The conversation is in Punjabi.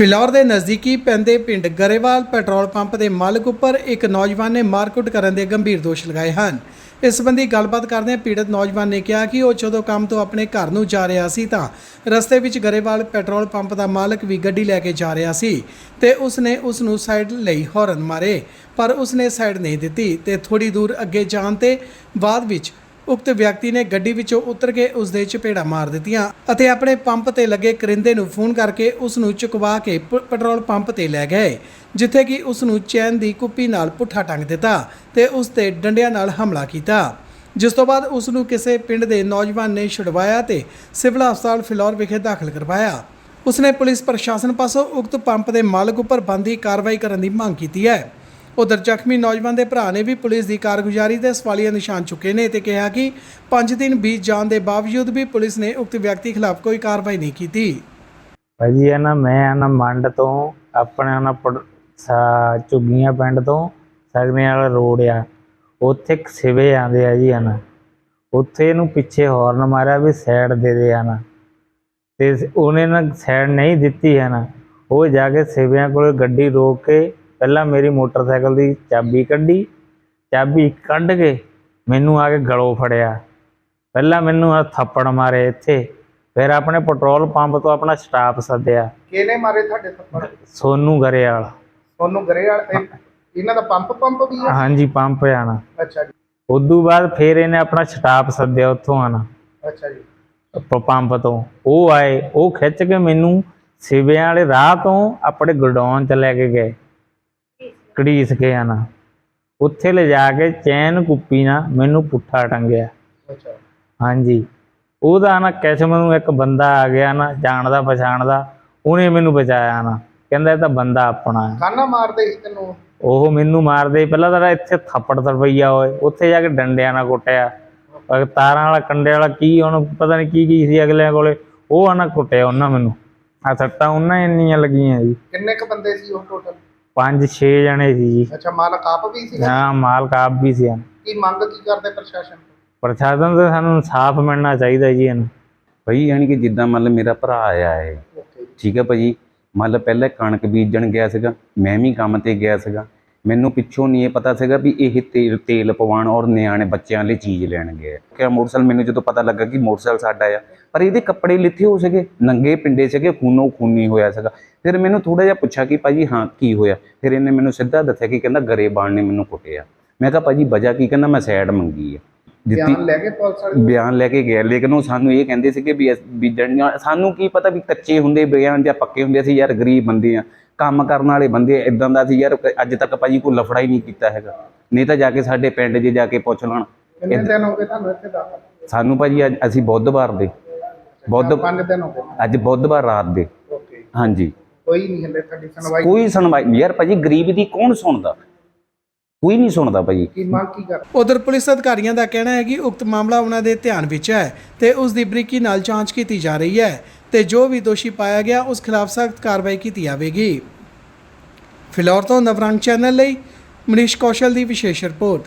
ਫਿਲੌਰ ਦੇ ਨਜ਼ਦੀਕੀ ਪੈਂਦੇ ਪਿੰਡ ਗਰੇਵਾਲ ਪੈਟਰੋਲ ਪੰਪ ਦੇ ਮਾਲਕ ਉੱਪਰ ਇੱਕ ਨੌਜਵਾਨ ਨੇ ਮਾਰਕੁੱਟ ਕਰਨ ਦੇ ਗੰਭੀਰ ਦੋਸ਼ ਲਗਾਏ ਹਨ। ਇਸ ਸੰਬੰਧੀ ਗੱਲਬਾਤ ਕਰਦਿਆਂ ਪੀੜਤ ਨੌਜਵਾਨ ਨੇ ਕਿਹਾ ਕਿ ਉਹ ਜਦੋਂ ਕੰਮ ਤੋਂ ਆਪਣੇ ਘਰ ਨੂੰ ਜਾ ਰਿਹਾ ਸੀ ਤਾਂ ਰਸਤੇ ਵਿੱਚ ਗਰੇਵਾਲ ਪੈਟਰੋਲ ਪੰਪ ਦਾ ਮਾਲਕ ਵੀ ਗੱਡੀ ਲੈ ਕੇ ਜਾ ਰਿਹਾ ਸੀ ਤੇ ਉਸ ਨੇ ਉਸ ਨੂੰ ਸਾਈਡ ਲਈ ਹੌਰਨ ਮਾਰੇ, ਪਰ ਉਸ ਨੇ ਸਾਈਡ ਨਹੀਂ ਦਿੱਤੀ ਤੇ ਥੋੜੀ ਦੂਰ ਅੱਗੇ ਜਾਣ ਤੇ ਬਾਅਦ ਵਿੱਚ ਉਕਤ ਵਿਅਕਤੀ ਨੇ ਗੱਡੀ ਵਿੱਚੋਂ ਉਤਰ ਕੇ ਉਸ ਦੇ ਚਪੇੜਾ ਮਾਰ ਦਿੱਤੀਆਂ ਅਤੇ ਆਪਣੇ ਪੰਪ ਤੇ ਲੱਗੇ ਕਰਿੰਦੇ ਨੂੰ ਫੋਨ ਕਰਕੇ ਉਸ ਨੂੰ ਚੁਕਵਾ ਕੇ ਪੈਟਰੋਲ ਪੰਪ ਤੇ ਲੈ ਗਏ, ਜਿੱਥੇ ਕਿ ਉਸ ਨੂੰ ਚੈਨ ਦੀ ਕੁੱਪੀ ਨਾਲ ਪੁੱਠਾ ਟੰਗ ਦਿੱਤਾ ਤੇ ਉਸ ਤੇ ਡੰਡਿਆਂ ਨਾਲ ਹਮਲਾ ਕੀਤਾ। ਜਿਸ ਤੋਂ ਬਾਅਦ ਉਸ ਨੂੰ ਕਿਸੇ ਪਿੰਡ ਦੇ ਨੌਜਵਾਨ ਨੇ ਛੁਡਵਾਇਆ ਤੇ ਸਿਵਲ ਹਸਪਤਾਲ ਫਿਲੌਰ ਵਿਖੇ ਦਾਖਲ ਕਰਵਾਇਆ। ਉਸਨੇ ਪੁਲਿਸ ਪ੍ਰਸ਼ਾਸਨ ਪਾਸੋਂ ਉਕਤ ਪੰਪ ਦੇ ਮਾਲਕ ਉੱਪਰ ਬੰਦੀ ਕਾਰਵਾਈ ਕਰਨ ਦੀ ਮੰਗ ਕੀਤੀ ਹੈ। ਉਧਰ ਜ਼ਖਮੀ ਨੌਜਵਾਨ ਦੇ ਭਰਾ ਨੇ ਵੀ ਪੁਲਿਸ ਦੀ ਕਾਰਗੁਜ਼ਾਰੀ ਤੇ ਸਵਾਲੀਆ ਨਿਸ਼ਾਨ ਚੁੱਕੇ ਨੇ ਤੇ ਕਿਹਾ ਕਿ 5 ਦਿਨ ਬੀਤ ਜਾਣ ਦੇ ਬਾਵਜੂਦ ਵੀ ਪੁਲਿਸ ਨੇ ਉਕਤ ਵਿਅਕਤੀ ਖਿਲਾਫ ਕੋਈ ਕਾਰਵਾਈ ਨਹੀਂ ਕੀਤੀ। ਭਾਜੀ, ਇਹ ਨਾ ਮੈਂ ਆ ਨਾ ਮੰਡ ਤੋਂ, ਆਪਣੇ ਨਾ ਪੜ- ਸਾ- ਝੁੱਗੀਆਂ ਪਿੰਡ ਤੋਂ ਸਗਨੇ ਵਾਲਾ ਰੋਡ ਆ। ਉੱਥੇ ਇੱਕ ਸਿਵੇ ਆਂਦੇ ਆ ਜੀ ਹਨ ਉੱਥੇ ਇਹਨੂੰ ਪਿੱਛੇ ਹਾਰਨ ਮਾਰਿਆ ਵੀ ਸਾਈਡ ਦੇ ਦੇ ਨਾ। ਤੇ ਸ- ਉਹਨੇ ਨਾ ਸਾਈਡ ਨਹੀਂ ਦਿੱਤੀ ਹੈ ਨਾ। ਉਹ ਜਾ ਕੇ ਸਿਵਿਆਂ ਕੋਲ ਗੱਡੀ ਰੋਕ ਕੇ ਪਹਿਲਾਂ ਮੇਰੀ ਮੋਟਰਸਾਈਕਲ ਦੀ ਚਾਬੀ ਕੱਢੀ ਚਾਬੀ ਕੱਢ ਕੇ ਮੈਨੂੰ ਆ ਕੇ ਗਲੋਂ ਫੜਿਆ। ਪਹਿਲਾਂ ਮੈਨੂੰ ਆ ਥੱਪੜ ਮਾਰੇ ਇੱਥੇ ਫਿਰ ਆਪਣੇ ਪੈਟਰੋਲ ਪੰਪ ਤੋਂ ਆਪਣਾ ਸਟਾਫ ਸੱਦਿਆ। ਕਿਹਨੇ ਮਾਰੇ ਤੁਹਾਡੇ ਥੱਪੜ? ਸੋਨੂ ਗਰੇਵਾਲ। ਤੁਹਾਨੂੰ ਗਰੇ ਵਾਲ ਇਹਨਾਂ ਦਾ ਪੰਪ ਪੰਪ ਵੀ ਹੈ ਹਾਂਜੀ ਪੰਪ ਆਣਾ ਅੱਛਾ ਜੀ। ਉਦੋਂ ਬਾਅਦ ਫਿਰ ਇਹਨੇ ਆਪਣਾ ਸਟਾਫ ਸੱਦਿਆ ਉੱਥੋਂ ਆਣਾ ਅੱਛਾ ਜੀ। ਪੰਪ ਤੋਂ। ਉਹ ਆਏ ਉਹ ਖਿੱਚ ਕੇ ਮੈਨੂੰ ਸਿਵਿਆਂ ਵਾਲੇ ਰਾਹ ਤੋਂ ਆਪਣੇ ਗੋਡਾਊਨ ਚ ਲੈ ਕੇ ਗਏ। ਕੜੀਸ ਕੇ ਆਣਾ। ਉੱਥੇ ਲੈ ਜਾ ਕੇ ਚੈਨ ਕੁੱਪੀ ਨਾਲ ਮੈਨੂੰ ਪੁੱਠਾ ਟੰਗਿਆ। ਅੱਛਾ। ਹਾਂਜੀ। ਉਹਦਾ ਨਾ ਕਿਸਮ ਨੂੰ ਇੱਕ ਬੰਦਾ ਆ ਗਿਆ ਨਾ ਜਾਣਦਾ ਪਛਾਣਦਾ ਉਹਨੇ ਮੈਨੂੰ ਬਚਾਇਆ ਨਾ। ਕਹਿੰਦਾ ਇਹ ਤਾਂ ਬੰਦਾ ਆਪਣਾ ਹੈ। ਕਾਨਾ ਮਾਰਦੇ ਸੀ ਤੈਨੂੰ? ਉਹ ਮੈਨੂੰ ਮਾਰਦੇ ਪਹਿਲਾਂ ਤਾਂ ਇੱਥੇ ਥੱਪੜ ਤਰਪਈਆ ਹੋਏ। ਉੱਥੇ ਜਾ ਕੇ ਡੰਡਿਆਂ ਨਾਲ ਕੁੱਟਿਆ। ਤਾਰਾਂ ਵਾਲਾ ਕੰਡੇ ਵਾਲਾ ਕੀ ਉਹਨੂੰ ਪਤਾ ਨਹੀਂ ਕੀ ਕੀ ਸੀ ਅਗਲਿਆਂ ਕੋਲੇ। ਉਹ ਆ ਨਾ ਕੁੱਟਿਆ ਉਹਨਾਂ ਮੈਨੂੰ। ਆ ਸੱਟਾਂ ਉਹਨਾਂ ਇੰਨੀਆਂ ਲੱਗੀਆਂ ਜੀ। ਕਿੰਨੇ ਕ ਬੰਦੇ ਸੀ ਉਹ ਟੋਟਲ ਪੰਜ ਛੇ ਜਣੇ ਸੀ ਜੀ। ਅੱਛਾ ਮਾਲਕ ਆਪ ਵੀ ਸੀ ਹਾਂ ਮਾਲਕ ਆਪ ਵੀ ਸੀ ਕੀ ਮੰਗ ਕੀ ਕਰਦੇ ਪ੍ਰਸ਼ਾਸਨ ਤੋਂ? ਪ੍ਰਸ਼ਾਸਨ ਤੋਂ ਸਾਨੂੰ ਇਨਸਾਫ ਮਿਲਣਾ ਚਾਹੀਦਾ ਜੀ ਇਹਨੂੰ। ਭਾਈ ਯਾਨੀ ਕਿ ਜਿੱਦਾਂ ਮੰਨ ਲਓ ਮੇਰਾ ਭਰਾ ਆਇਆ ਹੈ ਠੀਕ ਹੈ ਭਾਜੀ ਮੰਨ ਲਓ ਪਹਿਲਾਂ ਕਣਕ ਬੀਜਣ ਗਿਆ ਸੀਗਾ ਮੈਂ ਵੀ ਕੰਮ ਤੇ ਗਿਆ ਸੀਗਾ। ਮੈਨੂੰ ਪਿੱਛੋਂ ਨਹੀਂ ਇਹ ਪਤਾ ਸੀਗਾ ਵੀ ਇਹ ਤੇਲ ਤੇਲ ਪਵਾਉਣ ਔਰ ਨਿਆਣੇ ਬੱਚਿਆਂ ਲਈ ਚੀਜ਼ ਲੈਣ ਗਿਆ ਕਿ ਮੋਟਰਸਾਈਕਲ ਮੈਨੂੰ ਜਦੋਂ ਪਤਾ ਲੱਗਾ ਕਿ ਮੋਟਰਸਾਈਕਲ ਸਾਡਾ ਆ ਪਰ ਇਹਦੇ ਕੱਪੜੇ ਲਿੱਥੇ ਹੋ ਸੀਗੇ ਨੰਗੇ ਪਿੰਡੇ ਸੀਗੇ ਖੂਨੋ ਖੂਨੀ ਹੋਇਆ ਸੀਗਾ। ਫਿਰ ਮੈਨੂੰ ਥੋੜਾ ਜਿਹਾ ਪੁੱਛਿਆ ਕਿ ਭਾਜੀ ਹਾਂ ਕੀ ਹੋਇਆ? ਫਿਰ ਇਹਨੇ ਮੈਨੂੰ ਸਿੱਧਾ ਦੱਸਿਆ ਕਿ ਕਹਿੰਦਾ ਗਰੇਬਾਨ ਨੇ ਮੈਨੂੰ ਕੁੱਟਿਆ। ਮੈਂ ਕਿਹਾ ਭਾਜੀ ਵਜ੍ਹਾ ਕੀ? ਕਹਿੰਦਾ ਮੈਂ ਸਾਈਡ ਮੰਗੀ ਆ। ਬਿਆਨ ਲੈ ਕੇ ਪੁਲਿਸ ਵਾਲੇ ਬਿਆਨ ਲੈ ਕੇ ਗਏ ਲੇਕਿਨ ਉਹ ਸਾਨੂੰ ਇਹ ਕਹਿੰਦੇ ਸੀ ਕਿ ਵੀ ਅਸ- ਵੀ ਜਣੀਆਂ ਸਾਨੂੰ ਕੀ ਪਤਾ ਵੀ ਕੱਚੇ ਹੁੰਦੇ ਬਿਆਨ ਜਾਂ ਪੱਕੇ ਹੁੰਦੇ। ਸੀ ਯਾਰ ਗਰੀਬ ਬੰਦੇ ਆ। ਕੰਮ ਕਰਨ ਵਾਲੇ ਬੰਦੇ ਇਦਾਂ ਦਾ ਸੀ ਯਾਰ ਅੱਜ ਤੱਕ ਭਾਜੀ ਕੋਈ ਲਫੜਾ ਹੀ ਨਹੀਂ ਕੀਤਾ ਹੈਗਾ। ਨਹੀਂ ਤਾਂ ਜਾ ਕੇ ਸਾਡੇ ਪਿੰਡ 'ਚ ਜਾ ਕੇ ਪੁੱਛ ਲੈਣ। ਕਿੰਨੇ ਦਿਨ ਹੋ ਗਏ ਤੁਹਾਨੂੰ ਇੱਥੇ ਦਾਖਲ ਸਾਨੂੰ ਭਾਜੀ ਅੱਜ ਅਸੀਂ ਬੁੱਧਵਾਰ ਦੇ। ਬੁੱਧ ਪੰਜ ਦਿਨ ਹੋ ਗਏ। ਅੱਜ ਬੁੱਧਵਾਰ ਰਾਤ ਦੇ। ਓਕੇ। ਹਾਂਜੀ। ਕੋਈ ਨਹੀਂ ਹਲੇ ਤੁਹਾਡੀ ਸੁਣਵਾਈ। ਕੋਈ ਸੁਣਵਾਈ ਨਹੀਂ। ਯਾਰ ਭਾਜੀ ਗਰੀਬ ਦੀ ਕੌਣ ਸੁਣਦਾ? ਕੋਈ ਨਹੀਂ ਸੁਣਦਾ ਭਾਜੀ। ਕੀ ਮੰਗ ਕੀ ਕਰ ਉਧਰ ਪੁਲਿਸ ਅਧਿਕਾਰੀਆਂ ਦਾ ਕਹਿਣਾ ਹੈ ਕਿ ਉਕਤ ਮਾਮਲਾ ਉਹਨਾਂ ਦੇ ਧਿਆਨ ਵਿੱਚ ਹੈ ਤੇ ਉਸ ਦੀ ਬਰੀਕੀ ਨਾਲ ਜਾਂਚ ਕੀਤੀ ਜਾ ਰਹੀ ਹੈ। ਤੇ ਜੋ ਵੀ ਦੋਸ਼ੀ ਪਾਇਆ ਗਿਆ, ਉਸ ਖਿਲਾਫ ਸਖਤ ਕਾਰਵਾਈ ਕੀਤੀ ਜਾਵੇਗੀ। ਫਿਲੌਰ ਤੋਂ ਨਵਰੰਗ ਚੈਨਲ ਲਈ ਮਨੀਸ਼ ਕੌਸ਼ਲ ਦੀ ਵਿਸ਼ੇਸ਼ ਰਿਪੋਰਟ।